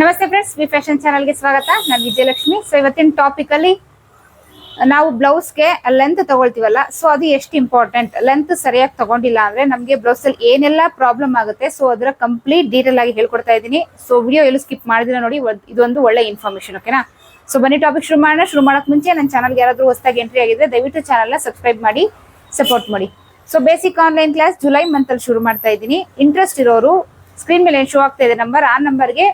ನಮಸ್ತೆ friends V fashion ಚಾನಲ್ಗೆ ಸ್ವಾಗತ. ನಾನು ವಿಜಯಲಕ್ಷ್ಮಿ. ಸೊ ಇವತ್ತಿನ ಟಾಪಿಕಲ್ಲಿ ನಾವು ಬ್ಲೌಸ್ಗೆ ಲೆಂತ್ ತಗೊಳ್ತೀವಲ್ಲ ಸೊ ಅದು ಎಷ್ಟು ಇಂಪಾರ್ಟೆಂಟ್ ಲೆಂತ್ ಸರಿಯಾಗಿ ತಗೊಂಡಿಲ್ಲ ಅಂದ್ರೆ ನಮಗೆ ಬ್ಲೌಸ್ ಅಲ್ಲಿ ಏನೆಲ್ಲ ಪ್ರಾಬ್ಲಮ್ ಆಗುತ್ತೆ ಸೊ ಅದರ ಕಂಪ್ಲೀಟ್ ಡೀಟೇಲ್ ಆಗಿ ಹೇಳ್ಕೊಡ್ತಾ ಇದ್ದೀನಿ. ಸೊ ವಿಡಿಯೋ ಎಲ್ಲೂ ಸ್ಕಿಪ್ ಮಾಡಿದ್ರೆ ನೋಡಿ ಇದೊಂದು ಒಳ್ಳೆ ಇನ್ಫಾರ್ಮೇಷನ್ ಓಕೆನಾ ಸೊ ಬನ್ನಿ ಟಾಪಿಕ್ ಶುರು ಮಾಡೋಣ. ಶುರು ಮಾಡಕ್ ಮುಂಚೆ ನನ್ನ ಚಾನಲ್ಗೆ ಯಾರಾದರೂ ಹೊಸದಾಗಿ ಎಂಟ್ರಿ ಆಗಿದ್ರೆ ದಯವಿಟ್ಟು ಚಾನಲ್ನ ಸಬ್ಸ್ಕ್ರೈಬ್ ಮಾಡಿ ಸಪೋರ್ಟ್ ಮಾಡಿ. So basic online class July ಮಂತಲ್ಲಿ ಶುರು ಮಾಡ್ತಾ ಇದ್ದೀನಿ. ಇಂಟ್ರೆಸ್ಟ್ ಇರೋರು ಸ್ಕ್ರೀನ್ ಮೇಲೆ ಶೋ ಆಗ್ತಾ ಇದೆ ನಂಬರ್ ಆ ನಂಬರ್ಗೆ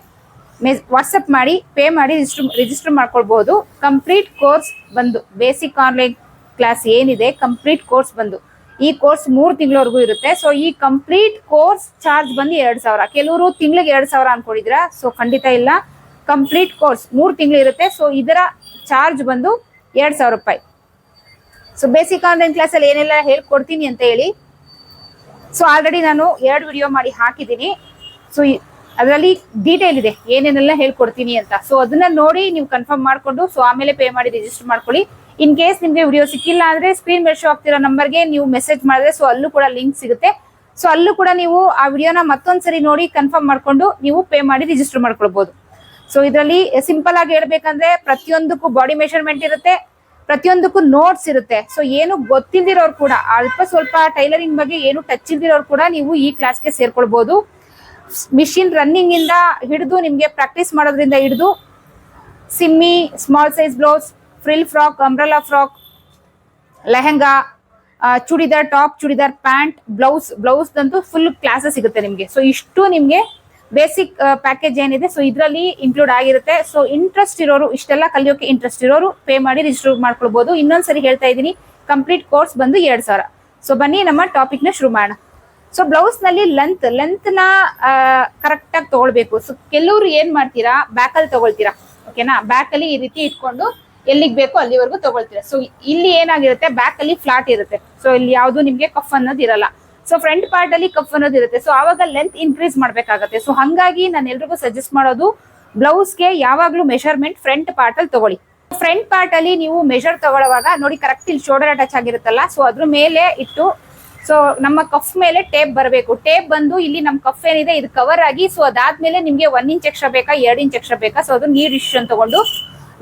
ವಾಟ್ಸಪ್ ಮಾಡಿ, ಪೇ ಮಾಡಿ ರಿಜಿಸ್ಟರ್ ರಿಜಿಸ್ಟರ್ ಮಾಡ್ಕೊಳ್ಬಹುದು. ಕಂಪ್ಲೀಟ್ ಕೋರ್ಸ್ ಬಂದು ಬೇಸಿಕ್ ಆನ್ಲೈನ್ ಕ್ಲಾಸ್ ಏನಿದೆ ಕಂಪ್ಲೀಟ್ ಕೋರ್ಸ್ ಬಂದು. ಈ ಕೋರ್ಸ್ ಮೂರು ತಿಂಗಳವರೆಗೂ ಇರುತ್ತೆ. ಸೊ ಈ ಕಂಪ್ಲೀಟ್ ಕೋರ್ಸ್ ಚಾರ್ಜ್ ಬಂದು ಎರಡ್ ಸಾವಿರ. ಕೆಲವರು ತಿಂಗಳಿಗೆ ಎರಡು ಸಾವಿರ ಅನ್ಕೊಂಡಿದ್ರ ಸೊ ಖಂಡಿತ ಇಲ್ಲ. ಕಂಪ್ಲೀಟ್ ಕೋರ್ಸ್ ಮೂರು ತಿಂಗಳು ಇರುತ್ತೆ. ಸೊ ಇದರ ಚಾರ್ಜ್ ಬಂದು ಎರಡು ಸಾವಿರ ರೂಪಾಯಿ. ಸೊ ಬೇಸಿಕ್ ಆನ್ಲೈನ್ ಕ್ಲಾಸ್ ಅಲ್ಲಿ ಏನೆಲ್ಲ ಹೇಳ್ಕೊಡ್ತೀನಿ ಅಂತ ಹೇಳಿ. ಸೊ ಆಲ್ರೆಡಿ ನಾನು ಎರಡು ವಿಡಿಯೋ ಮಾಡಿ ಹಾಕಿದ್ದೀನಿ. ಸೊ ಅದರಲ್ಲಿ ಡೀಟೇಲ್ ಇದೆ, ಏನೇನೆಲ್ಲ ಹೇಳ್ಕೊಡ್ತೀನಿ ಅಂತ. ಸೊ ಅದನ್ನ ನೋಡಿ ನೀವು ಕನ್ಫರ್ಮ್ ಮಾಡ್ಕೊಂಡು ಸೊ ಆಮೇಲೆ ಪೇ ಮಾಡಿ ರಿಜಿಸ್ಟರ್ ಮಾಡ್ಕೊಳ್ಳಿ. ಇನ್ ಕೇಸ್ ನಿಮ್ಗೆ ವಿಡಿಯೋ ಸಿಕ್ಕಿಲ್ಲ ಅಂದ್ರೆ ಸ್ಕ್ರೀನ್ ಮೇಲೆ ಶೋ ಆಗ್ತಿರೋ ನಂಬರ್ಗೆ ನೀವು ಮೆಸೇಜ್ ಮಾಡಿದ್ರೆ ಸೊ ಅಲ್ಲೂ ಕೂಡ ಲಿಂಕ್ ಸಿಗುತ್ತೆ. ಸೊ ಅಲ್ಲೂ ಕೂಡ ನೀವು ಆ ವಿಡಿಯೋನ ಮತ್ತೊಂದ್ಸರಿ ನೋಡಿ ಕನ್ಫರ್ಮ್ ಮಾಡ್ಕೊಂಡು ನೀವು ಪೇ ಮಾಡಿ ರಿಜಿಸ್ಟರ್ ಮಾಡ್ಕೊಳ್ಬಹುದು ಸೊ ಇದರಲ್ಲಿ ಸಿಂಪಲ್ ಆಗಿ ಹೇಳ್ಬೇಕಂದ್ರೆ ಪ್ರತಿಯೊಂದಕ್ಕೂ ಬಾಡಿ ಮೆಷರ್ಮೆಂಟ್ ಇರುತ್ತೆ, ಪ್ರತಿಯೊಂದಕ್ಕೂ ನೋಟ್ಸ್ ಇರುತ್ತೆ. ಸೊ ಏನು ಗೊತ್ತಿಲ್ದಿರೋರು ಕೂಡ, ಅಲ್ಪ ಸ್ವಲ್ಪ ಟೈಲರಿಂಗ್ ಬಗ್ಗೆ ಏನು ಟಚ್ ಇಲ್ದಿರೋರು ಕೂಡ ನೀವು ಈ ಕ್ಲಾಸ್ಗೆ ಸೇರ್ಕೊಳ್ಬಹುದು ಮಿಷಿನ್ ರನ್ನಿಂಗ್ ಇಂದ ಹಿಡಿದು ನಿಮ್ಗೆ ಪ್ರಾಕ್ಟೀಸ್ ಮಾಡೋದ್ರಿಂದ ಹಿಡಿದು Simmi, small size blouse, frill frock umbrella frock, lehenga churidar top, churidar pant, blouse blouse ಅಂತೂ ಫುಲ್ ಕ್ಲಾಸಸ್ ಸಿಗುತ್ತೆ ನಿಮ್ಗೆ. ಸೊ ಇಷ್ಟು ನಿಮ್ಗೆ ಬೇಸಿಕ್ ಪ್ಯಾಕೇಜ್ ಏನಿದೆ ಸೊ ಇದರಲ್ಲಿ ಇನ್ಕ್ಲೂಡ್ ಆಗಿರುತ್ತೆ. ಸೊ ಇಂಟ್ರೆಸ್ಟ್ ಇರೋರು, ಇಷ್ಟೆಲ್ಲ ಕಲಿಯೋಕೆ ಇಂಟ್ರೆಸ್ಟ್ ಇರೋರು ಪೇ ಮಾಡಿ ರಿಜಿಸ್ಟರ್ ಮಾಡ್ಕೊಳ್ಬಹುದು ಇನ್ನೊಂದ್ಸರಿ ಹೇಳ್ತಾ ಇದ್ದೀನಿ ಕಂಪ್ಲೀಟ್ ಕೋರ್ಸ್ ಬಂದು ಎರಡ್ ಸಾವಿರ. ಸೊ ಬನ್ನಿ, ನಮ್ಮ ಟಾಪಿಕ್ನ ಶುರು ಮಾಡೋಣ. ಸೊ ಬ್ಲೌಸ್ನಲ್ಲಿ ಲೆಂತ್ ಲೆಂತ್ನ ಕರೆಕ್ಟ್ ಆಗಿ ತಗೊಳ್ಬೇಕು. ಸೊ ಕೆಲವ್ರು ಏನ್ ಮಾಡ್ತೀರಾ? ಬ್ಯಾಕ್ ಅಲ್ಲಿ ತಗೊಳ್ತೀರಾ? ಓಕೆನಾ ಬ್ಯಾಕ್ ಅಲ್ಲಿ ಈ ರೀತಿ ಇಟ್ಕೊಂಡು ಎಲ್ಲಿಗೆ ಬೇಕೋ ಅಲ್ಲಿವರೆಗೂ ತಗೊಳ್ತೀರಾ? ಸೊ ಇಲ್ಲಿ ಏನಾಗಿರುತ್ತೆ? ಬ್ಯಾಕ್ ಅಲ್ಲಿ ಫ್ಲಾಟ್ ಇರುತ್ತೆ. ಸೊ ಇಲ್ಲಿ ಯಾವುದು ನಿಮ್ಗೆ ಕಫ್ ಅನ್ನೋದು ಇರಲ್ಲ. ಸೊ ಫ್ರಂಟ್ ಪಾರ್ಟ್ ಅಲ್ಲಿ ಕಫ್ ಅನ್ನೋದು ಇರುತ್ತೆ. ಸೊ ಆವಾಗ ಲೆಂತ್ ಇನ್ಕ್ರೀಸ್ ಮಾಡ್ಬೇಕಾಗತ್ತೆ. ಸೊ ಹಂಗಾಗಿ ನಾನು ಎಲ್ರಿಗೂ ಸಜೆಸ್ಟ್ ಮಾಡೋದು ಬ್ಲೌಸ್ಗೆ ಯಾವಾಗ್ಲೂ ಮೆಷರ್ಮೆಂಟ್ ಫ್ರಂಟ್ ಪಾರ್ಟ್ ಅಲ್ಲಿ ತಗೊಳ್ಳಿ. ಫ್ರಂಟ್ ಪಾರ್ಟ್ ಅಲ್ಲಿ ನೀವು ಮೆಷರ್ ತಗೊಳ್ಳುವಾಗ, ನೋಡಿ ಕರೆಕ್ಟ್ ಇಲ್ಲಿ ಶೋಲ್ಡರ್ ಅಟ್ಯಾಚ್ ಆಗಿರುತ್ತಲ್ಲ? ಸೊ ಅದ್ರ ಮೇಲೆ ಇಟ್ಟು ಸೊ ನಮ್ಮ ಕಫ್ ಮೇಲೆ ಟೇಪ್ ಬರಬೇಕು. ಟೇಪ್ ಬಂದು ಇಲ್ಲಿ ನಮ್ಮ ಕಫ್ ಏನಿದೆ, ಇದು ಕವರ್ ಆಗಿ ಸೊ ಅದಾದ್ಮೇಲೆ ನಿಮ್ಗೆ ಒನ್ ಇಂಚ್ ಎಕ್ಸ್ಟ್ರಾ ಬೇಕಾ, ಎರಡು ಇಂಚ್ ಎಕ್ಸ್ಟ್ರಾ ಬೇಕಾ? ಸೊ ಅದು ನೀರ್ ಡಿಸಿಷನ್ ತಗೊಂಡು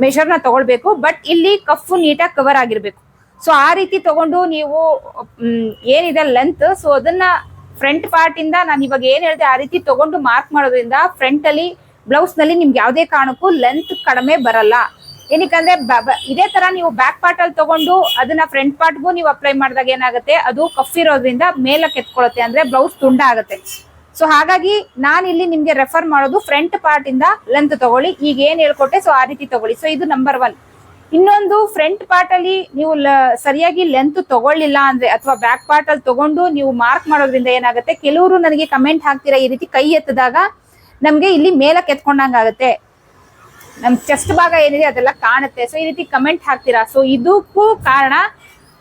ಮೆಷರ್ನ ತಗೊಳ್ಬೇಕು. ಬಟ್ ಇಲ್ಲಿ ಕಫ್ ನೀಟಾಗಿ ಕವರ್ ಆಗಿರ್ಬೇಕು. ಸೊ ಆ ರೀತಿ ತಗೊಂಡು ನೀವು ಏನಿದೆ ಲೆಂತ್ ಸೊ ಅದನ್ನ ಫ್ರಂಟ್ ಪಾರ್ಟ್ ಇಂದ ನಾನು ಇವಾಗ ಏನ್ ಹೇಳಿದೆ, ಆ ರೀತಿ ತಗೊಂಡು ಮಾರ್ಕ್ ಮಾಡೋದ್ರಿಂದ ಫ್ರಂಟ್ ಅಲ್ಲಿ ಬ್ಲೌಸ್ನಲ್ಲಿ ನಿಮ್ಗೆ ಯಾವುದೇ ಕಾರಣಕ್ಕೂ ಲೆಂತ್ ಕಡಿಮೆ ಬರಲ್ಲ. ಏನಕ್ಕಂದ್ರೆ ಇದೇ ತರ ನೀವು ಬ್ಯಾಕ್ ಪಾರ್ಟ್ ಅಲ್ಲಿ ತಗೊಂಡು ಅದನ್ನ ಫ್ರಂಟ್ ಪಾರ್ಟ್ಗೂ ನೀವು ಅಪ್ಲೈ ಮಾಡಿದಾಗ ಏನಾಗುತ್ತೆ, ಅದು ಕಫ್ ಇರೋದ್ರಿಂದ ಮೇಲಕ್ಕೆ ಎತ್ಕೊಳ್ಳುತ್ತೆ ಅಂದ್ರೆ ಬ್ಲೌಸ್ ತುಂಡ ಆಗುತ್ತೆ. ಸೊ ಹಾಗಾಗಿ ನಾನು ಇಲ್ಲಿ ನಿಮ್ಗೆ ರೆಫರ್ ಮಾಡೋದು ಫ್ರಂಟ್ ಪಾರ್ಟ್ ಇಂದ ಲೆಂತ್ ತಗೊಳ್ಳಿ. ಈಗ ಏನ್ ಹೇಳ್ಕೊಟ್ಟೆ ಸೊ ಆ ರೀತಿ ತಗೊಳ್ಳಿ. ಸೊ ಇದು ನಂಬರ್ ಒನ್ ಇನ್ನೊಂದು ಫ್ರಂಟ್ ಪಾರ್ಟ್ ಅಲ್ಲಿ ನೀವು ಸರಿಯಾಗಿ ಲೆಂತ್ ತಗೊಳ್ಳಿಲ್ಲ ಅಂದ್ರೆ, ಅಥವಾ ಬ್ಯಾಕ್ ಪಾರ್ಟ್ ಅಲ್ಲಿ ತಗೊಂಡು ನೀವು ಮಾರ್ಕ್ ಮಾಡೋದ್ರಿಂದ ಏನಾಗುತ್ತೆ, ಕೆಲವರು ನನಗೆ ಕಮೆಂಟ್ ಹಾಕ್ತೀರಾ ಈ ರೀತಿ ಕೈ ಎತ್ತಿದಾಗ, ನಮ್ಗೆ ಇಲ್ಲಿ ಮೇಲಕ್ಕೆ ಎತ್ಕೊಂಡಂಗ ಆಗುತ್ತೆ ನಮ್ ಚೆಸ್ಟ್ ಭಾಗ ಏನಿದೆ ಅದೆಲ್ಲ ಕಾಣುತ್ತೆ. ಸೊ ಈ ರೀತಿ ಕಮೆಂಟ್ ಹಾಕ್ತೀರಾ? ಸೊ ಇದಕ್ಕೂ ಕಾರಣ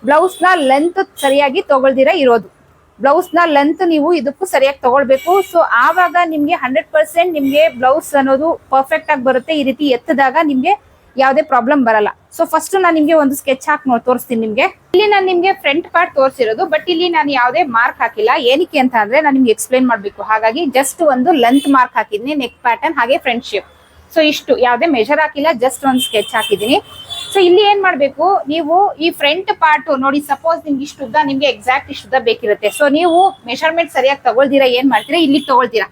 ಬ್ಲೌಸ್ನ ಲೆಂತ್ ಸರಿಯಾಗಿ ತಗೊಳ್ದಿರ ಇರೋದು. ಬ್ಲೌಸ್ನ ಲೆಂತ್ ನೀವು ಇದಕ್ಕೂ ಸರಿಯಾಗಿ ತಗೊಳ್ಬೇಕು. ಸೊ ಆವಾಗ ನಿಮ್ಗೆ ಹಂಡ್ರೆಡ್ ಪರ್ಸೆಂಟ್ ನಿಮ್ಗೆ ಬ್ಲೌಸ್ ಅನ್ನೋದು ಪರ್ಫೆಕ್ಟ್ ಆಗಿ ಬರುತ್ತೆ. ಈ ರೀತಿ ಎತ್ತದಾಗ ನಿಮ್ಗೆ ಯಾವುದೇ ಪ್ರಾಬ್ಲಮ್ ಬರಲ್ಲ. ಸೊ ಫಸ್ಟ್ ನಾನು ನಿಮ್ಗೆ ಒಂದು ಸ್ಕೆಚ್ ಹಾಕಿ ನೋಡಿ ತೋರಿಸ್ತೀನಿ ನಿಮ್ಗೆ. ಇಲ್ಲಿ ನಾನು ನಿಮ್ಗೆ ಫ್ರಂಟ್ ಪಾರ್ಟ್ ತೋರಿಸಿರೋದು ಬಟ್ ಇಲ್ಲಿ ನಾನು ಯಾವುದೇ ಮಾರ್ಕ್ ಹಾಕಿಲ್ಲ. ಏನಕ್ಕೆ ಅಂತ ಅಂದ್ರೆ ನಾನು ನಿಮ್ಗೆ ಎಕ್ಸ್ಪ್ಲೈನ್ ಮಾಡಬೇಕು. ಹಾಗಾಗಿ ಜಸ್ಟ್ ಒಂದು ಲೆಂತ್ ಮಾರ್ಕ್ ಹಾಕಿದ್ನಿ ನೆಕ್ ಪ್ಯಾಟರ್ನ್ ಹಾಗೆ ಫ್ರಂಟ್ ಶೇಪ್ ಸೊ ಇಷ್ಟು ಯಾವುದೇ ಮೆಜರ್ ಹಾಕಿಲ್ಲ ಜಸ್ಟ್ ಒಂದು ಸ್ಕೆಚ್ ಹಾಕಿದ್ದೀನಿ. ಸೊ ಇಲ್ಲಿ ಏನ್ ಮಾಡ್ಬೇಕು? ನೀವು ಈ ಫ್ರಂಟ್ ಪಾರ್ಟ್ ನೋಡಿ ಸಪೋಸ್ ನಿಮ್ಗೆ ಇಷ್ಟು ಉದ್ದ, ನಿಮ್ಗೆ ಎಕ್ಸಾಕ್ಟ್ ಇಷ್ಟು ಉದ್ದ ಬೇಕಿರುತ್ತೆ. ಸೊ ನೀವು ಮೆಷರ್ಮೆಂಟ್ ಸರಿಯಾಗಿ ತಗೊಳ್ತೀರಾ, ಏನ್ ಮಾಡ್ತೀರಾ? ಇಲ್ಲಿ ತಗೊಳ್ತೀರಾ.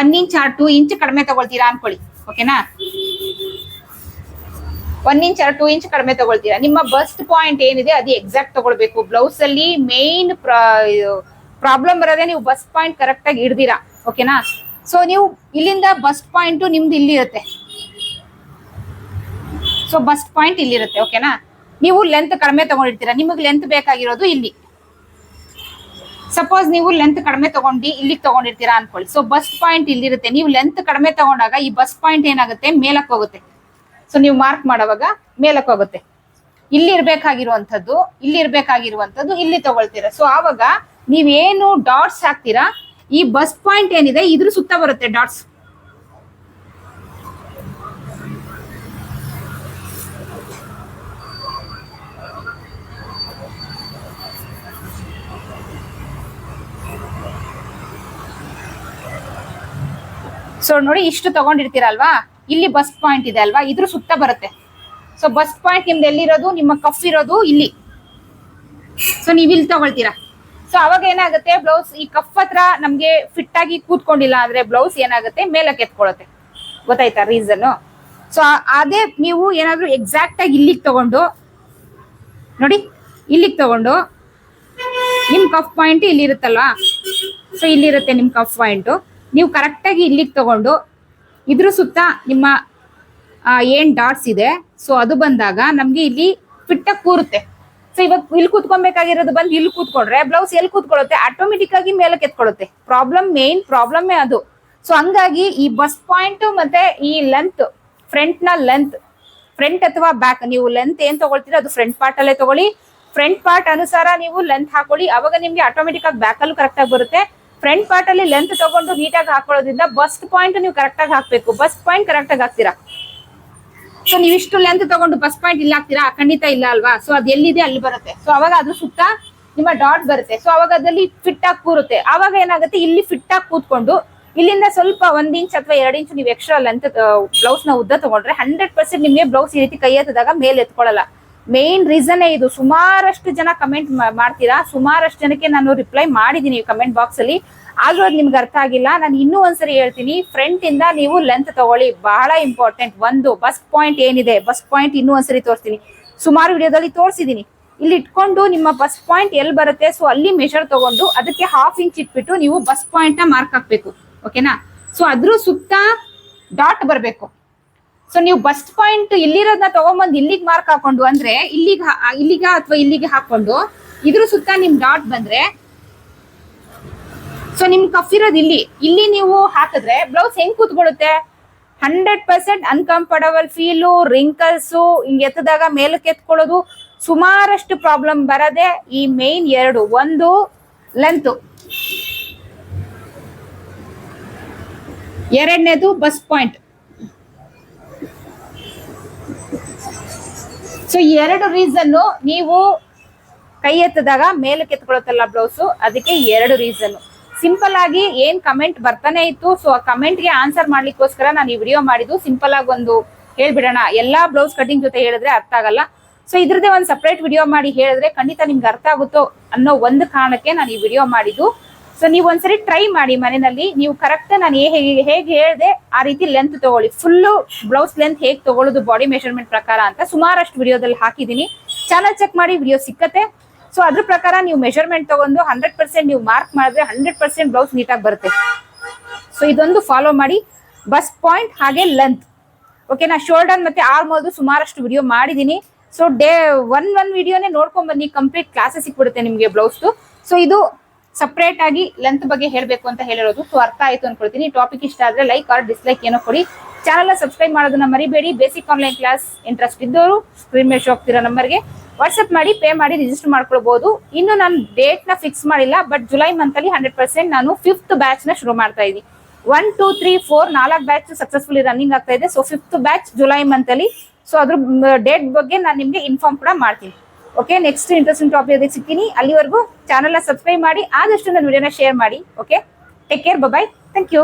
One inch or two inch ಕಡಿಮೆ ತಗೊಳ್ತೀರಾ ಅನ್ಕೊಳ್ಳಿ ಓಕೆನಾ one inch or two inch ಕಡಿಮೆ ತಗೊಳ್ತೀರಾ. ನಿಮ್ಮ ಬಸ್ಟ್ ಪಾಯಿಂಟ್ ಏನಿದೆ, ಅದು ಎಕ್ಸಾಕ್ಟ್ ತಗೊಳ್ಬೇಕು. ಬ್ಲೌಸ್ ಅಲ್ಲಿ ಮೇನ್ ಪ್ರಾಬ್ಲಮ್ ಬರೋದೇ ನೀವು ಬಸ್ಟ್ ಪಾಯಿಂಟ್ ಕರೆಕ್ಟ್ ಆಗಿ ಹಿಡ್ದಿರಾ ಓಕೆನಾ ಸೊ ನೀವು ಇಲ್ಲಿಂದ ಬಸ್ ಪಾಯಿಂಟ್ ನಿಮ್ದು ಇಲ್ಲಿ ಇರುತ್ತೆ. ಸೊ ಬಸ್ ಪಾಯಿಂಟ್ ಇಲ್ಲಿರುತ್ತೆ ಓಕೆನಾ ನೀವು ಲೆಂತ್ ಕಡಿಮೆ ತಗೊಂಡಿರ್ತೀರಾ. ನಿಮಗೆ ಲೆಂತ್ ಬೇಕಾಗಿರೋದು ಇಲ್ಲಿ. ಸಪೋಸ್ ನೀವು ಲೆಂತ್ ಕಡಿಮೆ ತಗೊಂಡು ಇಲ್ಲಿಗೆ ತಗೊಂಡಿರ್ತೀರಾ ಅನ್ಕೊಳ್ಳಿ. ಸೊ ಬಸ್ ಪಾಯಿಂಟ್ ಇಲ್ಲಿರುತ್ತೆ ನೀವು ಲೆಂತ್ ಕಡಿಮೆ ತಗೊಂಡಾಗ ಈ ಬಸ್ ಪಾಯಿಂಟ್ ಏನಾಗುತ್ತೆ? ಮೇಲಕ್ಕೆ ಹೋಗುತ್ತೆ. ಸೊ ನೀವು ಮಾರ್ಕ್ ಮಾಡೋವಾಗ ಮೇಲಕ್ಕೆ ಹೋಗುತ್ತೆ. ಇಲ್ಲಿ ಇರ್ಬೇಕಾಗಿರುವಂಥದ್ದು, ಇಲ್ಲಿ ಇರ್ಬೇಕಾಗಿರುವಂತದ್ದು ಇಲ್ಲಿ ತಗೊಳ್ತೀರಾ. ಸೊ ಆವಾಗ ನೀವೇನು ಡಾಟ್ಸ್ ಹಾಕ್ತೀರಾ? ಈ ಬಸ್ ಪಾಯಿಂಟ್ ಏನಿದೆ, ಇದ್ರ ಸುತ್ತ ಬರುತ್ತೆ ಡಾಟ್ಸ್ ಸೊ ನೋಡಿ ಇಷ್ಟು ತಗೊಂಡಿರ್ತೀರಲ್ವಾ? ಇಲ್ಲಿ ಬಸ್ ಪಾಯಿಂಟ್ ಇದೆ ಅಲ್ವಾ? ಇದ್ರ ಸುತ್ತ ಬರುತ್ತೆ. ಸೊ ಬಸ್ ಪಾಯಿಂಟ್ ನಿಮ್ದು ಎಲ್ಲಿರೋದು? ನಿಮ್ಮ ಕಫ್ ಇರೋದು ಇಲ್ಲಿ. ಸೊ ನೀವು ಇಲ್ಲಿ ತಗೊಳ್ತೀರಾ? ಸೊ ಅವಾಗ ಏನಾಗುತ್ತೆ ಬ್ಲೌಸ್ ಈ ಕಫ್ ಹತ್ರ ನಮ್ಗೆ ಫಿಟ್ ಆಗಿ ಕೂತ್ಕೊಂಡಿಲ್ಲ ಅಂದ್ರೆ ಬ್ಲೌಸ್ ಏನಾಗುತ್ತೆ, ಮೇಲಕ್ಕೆ ಎತ್ಕೊಳ್ಳುತ್ತೆ. ಗೊತ್ತಾಯ್ತಾ ರೀಸನ್ ಸೊ ಅದೇ ನೀವು ಏನಾದ್ರು ಎಕ್ಸಾಕ್ಟ್ ಆಗಿ ಇಲ್ಲಿಗೆ ತಗೊಂಡು, ನೋಡಿ, ಇಲ್ಲಿಗೆ ತಗೊಂಡು, ನಿಮ್ ಕಫ್ ಪಾಯಿಂಟ್ ಇಲ್ಲಿರುತ್ತಲ್ವಾ? ಸೊ ಇಲ್ಲಿರುತ್ತೆ ನಿಮ್ ಕಫ್ ಪಾಯಿಂಟ್ ನೀವು ಕರೆಕ್ಟಾಗಿ ಇಲ್ಲಿಗೆ ತಗೊಂಡು, ಇದ್ರ ಸುತ್ತ ನಿಮ್ಮ ಏನ್ ಡಾಟ್ಸ್ ಇದೆ ಸೊ ಅದು ಬಂದಾಗ ನಮ್ಗೆ ಇಲ್ಲಿ ಫಿಟ್ ಆಗಿ ಕೂರುತ್ತೆ. ಸೊ ಇವಾಗ ಇಲ್ಲಿ ಕೂತ್ಕೊಬೇಕಾಗಿರೋದು ಬಂದು ಇಲ್ಲಿ ಕೂತ್ಕೊಂಡ್ರೆ ಬ್ಲೌಸ್ ಎಲ್ಲಿ ಕೂತ್ಕೊಳ್ಳುತ್ತೆ? ಆಟೋಮೆಟಿಕ್ ಆಗಿ ಮೇಲೆ ಎತ್ಕೊಳ್ಳುತ್ತೆ ಪ್ರಾಬ್ಲಮ್ ಮೇನ್ ಪ್ರಾಬ್ಲಮ್ಮೇ ಅದು. ಸೊ ಹಂಗಾಗಿ ಈ ಬಸ್ ಪಾಯಿಂಟ್ ಮತ್ತೆ ಈ ಲೆಂತ್ ಫ್ರಂಟ್ನ ಲೆಂತ್ ಫ್ರಂಟ್ ಅಥವಾ ಬ್ಯಾಕ್ ನೀವು ಲೆಂತ್ ಏನ್ ತಗೊಳ್ತೀರ ಅದು ಫ್ರಂಟ್ ಪಾರ್ಟ್ ಅಲ್ಲೇ ತಗೊಳ್ಳಿ. ಫ್ರಂಟ್ ಪಾರ್ಟ್ ಅನುಸಾರ ನೀವು ಲೆಂತ್ ಹಾಕೊಳ್ಳಿ. ಅವಾಗ ನಿಮ್ಗೆ ಆಟೋಮೆಟಿಕ್ ಆಗಿ ಬ್ಯಾಕ್ ಅಲ್ಲೂ ಕರೆಕ್ಟ್ ಆಗಿ ಬರುತ್ತೆ. ಫ್ರಂಟ್ ಪಾರ್ಟ್ ಅಲ್ಲಿ ಲೆಂತ್ ತಗೊಂಡು ನೀಟಾಗಿ ಹಾಕೊಳ್ಳೋದ್ರಿಂದ ಬಸ್ಟ್ ಪಾಯಿಂಟ್ ನೀವು ಕರೆಕ್ಟ್ ಆಗಿ ಹಾಕ್ಬೇಕು. ಬಸ್ಟ್ ಪಾಯಿಂಟ್ ಕರೆಕ್ಟ್ ಆಗಿ ಹಾಕ್ತೀರಾ? ಸೊ ನೀವು ಇಷ್ಟು ಲೆಂತ್ ತಗೊಂಡು ಬಸ್ ಪಾಯಿಂಟ್ ಇಲ್ಲ ಹಾಕ್ತೀರಾ? ಖಂಡಿತ ಇಲ್ಲ ಅಲ್ವಾ? ಸೊ ಅದು ಎಲ್ಲಿದೆ ಅಲ್ಲಿ ಬರುತ್ತೆ. ಸೊ ಅವಾಗ ಅದ್ರ ಸುತ್ತ ನಿಮ್ಮ ಡಾಟ್ ಬರುತ್ತೆ. ಸೊ ಅವಾಗ ಅದ್ರಲ್ಲಿ ಫಿಟ್ ಆಗಿ ಕೂರುತ್ತೆ. ಅವಾಗ ಏನಾಗುತ್ತೆ? ಇಲ್ಲಿ ಫಿಟ್ ಆಗಿ ಕೂತ್ಕೊಂಡು ಇಲ್ಲಿಂದ ಸ್ವಲ್ಪ ಒಂದ್ ಇಂಚ್ ಅಥವಾ ಎರಡ್ ಇಂಚ್ ನೀವು ಎಕ್ಸ್ಟ್ರಾ ಲೆಂತ್ ಬ್ಲೌಸ್ನ ಉದ್ದ ತಗೊಂಡ್ರೆ ಹಂಡ್ರೆಡ್ ಪರ್ಸೆಂಟ್ ನಿಮಗೆ ಬ್ಲೌಸ್ ಈ ರೀತಿ ಕೈ ಎತ್ತದಾಗ ಮೇಲೆ ಎತ್ಕೊಳ್ಳಲ್ಲ. ಮೇನ್ ರೀಸನ್ ಇದು. ಸುಮಾರಷ್ಟು ಜನ ಕಮೆಂಟ್ ಮಾಡ್ತೀರಾ? ಸುಮಾರಷ್ಟು ಜನಕ್ಕೆ ನಾನು ರಿಪ್ಲೈ ಮಾಡಿದೀನಿ ಕಮೆಂಟ್ ಬಾಕ್ಸ್ ಅಲ್ಲಿ. ಆದ್ರೂ ಅದು ನಿಮ್ಗೆ ಅರ್ಥ ಆಗಿಲ್ಲ. ನಾನು ಇನ್ನೂ ಒಂದ್ಸರಿ ಹೇಳ್ತೀನಿ ಫ್ರಂಟ್ ಇಂದ ನೀವು ಲೆಂತ್ ತಗೊಳ್ಳಿ. ಬಹಳ ಇಂಪಾರ್ಟೆಂಟ್ ಒಂದು ಬಸ್ ಪಾಯಿಂಟ್ ಏನಿದೆ ಬಸ್ ಪಾಯಿಂಟ್ ಇನ್ನೂ ಒಂದ್ಸರಿ ತೋರಿಸ್ತೀನಿ. ಸುಮಾರು ವಿಡಿಯೋದಲ್ಲಿ ತೋರಿಸಿದೀನಿ. ಇಲ್ಲಿ ಇಟ್ಕೊಂಡು ನಿಮ್ಮ ಬಸ್ ಪಾಯಿಂಟ್ ಎಲ್ಲಿ ಬರುತ್ತೆ ಸೊ ಅಲ್ಲಿ ಮೆಷರ್ ತಗೊಂಡು ಅದಕ್ಕೆ ಹಾಫ್ ಇಂಚ್ ಇಟ್ಬಿಟ್ಟು ನೀವು ಬಸ್ ಪಾಯಿಂಟ್ನ ಮಾರ್ಕ್ ಹಾಕ್ಬೇಕು. ಓಕೆನಾ ಸೊ ಅದ್ರ ಸುತ್ತ ಡಾಟ್ ಬರಬೇಕು. ಸೊ ನೀವು ಬಸ್ ಪಾಯಿಂಟ್ ಇಲ್ಲಿರೋದನ್ನ ತಗೊಂಬಂದು ಇಲ್ಲಿಗೆ ಮಾರ್ಕ್ ಹಾಕೊಂಡು ಅಂದ್ರೆ ಇಲ್ಲಿಗೆ ಇಲ್ಲಿಗ ಅಥವಾ ಇಲ್ಲಿಗೆ ಹಾಕೊಂಡು ಇದ್ರ ಸುತ್ತ ನಿಮ್ ಡಾಟ್ ಬಂದ್ರೆ ಸೊ ನಿಮ್ ಕಫ್ ಇರೋದು ಇಲ್ಲಿ. ಇಲ್ಲಿ ನೀವು ಹಾಕಿದ್ರೆ ಬ್ಲೌಸ್ ಹೆಂಗ್ ಕೂತ್ಕೊಳ್ಳುತ್ತೆ? Hundred percent uncomfortable feel wrinkles ಹಿಂಗೆ ಎತ್ತದಾಗ ಮೇಲಕ್ಕೆ ಎತ್ಕೊಳ್ಳೋದು ಸುಮಾರಷ್ಟು ಪ್ರಾಬ್ಲಮ್ ಬರದೆ ಈ ಮೇನ್ ಎರಡು, ಒಂದು ಲೆಂತ್ ಎರಡನೇದು ಬಸ್ ಪಾಯಿಂಟ್ ಸೊ ಎರಡು ರೀಸನ್ ನೀವು ಕೈ ಎತ್ತದಾಗ ಮೇಲಕ್ಕೆ ಎತ್ಕೊಳತ್ತಲ್ಲ ಬ್ಲೌಸು ಅದಕ್ಕೆ ಎರಡು ರೀಸನ್ ಸಿಂಪಲ್ ಆಗಿ ಏನ್ ಕಮೆಂಟ್ ಬರ್ತಾನೆ ಇತ್ತು. ಸೊ ಆ ಕಮೆಂಟ್ಗೆ ಆನ್ಸರ್ ಮಾಡ್ಲಿಕ್ಕೋಸ್ಕರ ನಾನು ಈ ವಿಡಿಯೋ ಮಾಡಿದ್ದು ಸಿಂಪಲ್ ಆಗಿ ಒಂದು ಹೇಳ್ಬಿಡೋಣ. ಎಲ್ಲಾ ಬ್ಲೌಸ್ ಕಟಿಂಗ್ ಜೊತೆ ಹೇಳಿದ್ರೆ ಅರ್ಥ ಆಗಲ್ಲ. ಸೊ ಇದ್ರದೇ ಒಂದು ಸಪ್ರೇಟ್ ವಿಡಿಯೋ ಮಾಡಿ ಹೇಳಿದ್ರೆ ಖಂಡಿತ ನಿಮ್ಗೆ ಅರ್ಥ ಆಗುತ್ತೋ ಅನ್ನೋ ಒಂದು ಕಾರಣಕ್ಕೆ ನಾನು ಈ ವಿಡಿಯೋ ಮಾಡಿದ್ದು. ಸೊ ನೀವು ಒಂದ್ಸರಿ ಟ್ರೈ ಮಾಡಿ ಮನೆಯಲ್ಲಿ. ನೀವು ಕರೆಕ್ಟ್ ನಾನು ಹೇಗೆ ಹೇಗೆ ಹೇಳಿದೆ ಆ ರೀತಿ ಲೆಂತ್ ತಗೊಳ್ಳಿ. ಫುಲ್ಲು ಬ್ಲೌಸ್ ಲೆಂತ್ ಹೇಗೆ ತಗೊಳ್ಳೋದು ಬಾಡಿ ಮೆಷರ್ಮೆಂಟ್ ಪ್ರಕಾರ ಅಂತ ಸುಮಾರಷ್ಟು ವಿಡಿಯೋದಲ್ಲಿ ಹಾಕಿದ್ದೀನಿ. ಚಾನಲ್ ಚೆಕ್ ಮಾಡಿ ವಿಡಿಯೋ ಸಿಕ್ಕತ್ತೆ. ಸೊ ಅದ್ರ ಪ್ರಕಾರ ನೀವು ಮೆಷರ್ಮೆಂಟ್ ತಗೊಂಡು ಹಂಡ್ರೆಡ್ ಪರ್ಸೆಂಟ್ ನೀವು ಮಾರ್ಕ್ ಮಾಡಿದ್ರೆ ಹಂಡ್ರೆಡ್ ಪರ್ಸೆಂಟ್ ಬ್ಲೌಸ್ ನೀಟಾಗಿ ಬರುತ್ತೆ. ಸೊ ಇದೊಂದು ಫಾಲೋ ಮಾಡಿ. ಬಸ್ ಪಾಯಿಂಟ್ ಹಾಗೆ ಲೆಂತ್ ಓಕೆನಾ ಶೋಲ್ಡರ್ ಮತ್ತೆ ಆರ್ಮ್ ಅದು ಸುಮಾರಷ್ಟು ವಿಡಿಯೋ ಮಾಡಿದ್ದೀನಿ ಸೊ ಡೇ ಒನ್ ಒನ್ ವಿಡಿಯೋನೇ ನೋಡ್ಕೊಂಡ್ ಬನ್ನಿ. ಕಂಪ್ಲೀಟ್ ಕ್ಲಾಸಸ್ ಸಿಕ್ಬಿಡುತ್ತೆ ನಿಮಗೆ ಬ್ಲೌಸ್ದು ಸೊ ಇದು ಸಪ್ರೇಟ್ ಆಗಿ ಲೆಂತ್ ಬಗ್ಗೆ ಹೇಳಬೇಕು ಅಂತ ಹೇಳಿರೋದು. ಸೊ ಅರ್ಥ ಆಯ್ತು ಅನ್ಕೊಳ್ತೀನಿ. ಟಾಪಿಕ್ ಇಷ್ಟ ಆದ್ರೆ ಲೈಕ್ ಆರ್ ಡಿಸ್ಲೈಕ್ ಏನೋ ಕೊಡಿ. ಚಾನಲ್ ಸಬ್ಸ್ಕ್ರೈಬ್ ಮಾಡೋದನ್ನ ಮರಿಬೇಡಿ. ಬೇಸಿಕ್ ಆನ್ಲೈನ್ ಕ್ಲಾಸ್ ಇಂಟ್ರೆಸ್ಟ್ ಇದ್ದವರು ಸ್ಕ್ರೀನ್ ಮೇಲೆ ಶೋ ಆಗ್ತಿರೋ ನಂಬರ್ಗೆ ವಾಟ್ಸ್ಆಪ್ ಮಾಡಿ ಪೇ ಮಾಡಿ ರಿಜಿಸ್ಟರ್ ಮಾಡ್ಕೊಳ್ಬಹುದು ಇನ್ನು ನಾನು ಡೇಟ್ನ ಫಿಕ್ಸ್ ಮಾಡಿಲ್ಲ ಬಟ್ ಜುಲೈ ಮಂತ್ ಅಲ್ಲಿ ಹಂಡ್ರೆಡ್ ಪರ್ಸೆಂಟ್ ನಾನು ಫಿಫ್ತ್ ಬ್ಯಾಚ್ನ ಶುರು ಮಾಡ್ತಾ ಇದ್ದೀನಿ. ಒನ್ ಟೂ ತ್ರೀ ಫೋರ್ ನಾಲ್ಕು ಬ್ಯಾಚ್ ಸಕ್ಸಸ್ಫುಲಿ ರನ್ನಿಂಗ್ ಆಗ್ತಾ ಇದೆ. So fifth batch July month ಅಲ್ಲಿ. ಸೊ ಅದ್ರ ಡೇಟ್ ಬಗ್ಗೆ ನಾನು ನಿಮಗೆ ಇನ್ಫಾರ್ಮ್ ಕೂಡ ಮಾಡ್ತೀನಿ. ಓಕೆ ನೆಕ್ಸ್ಟ್ ಇಂಟ್ರೆಸ್ಟಿಂಗ್ ಟಾಪಿಕ್ ಸಿಗ್ತೀನಿ. ಅಲ್ಲಿವರೆಗೂ ಚಾನಲ್ನ ಸಬ್ಸ್ಕ್ರೈಬ್ ಮಾಡಿ, ಆದಷ್ಟು ನನ್ನ ವಿಡಿಯೋನ ಶೇರ್ ಮಾಡಿ. Okay take care bye thank you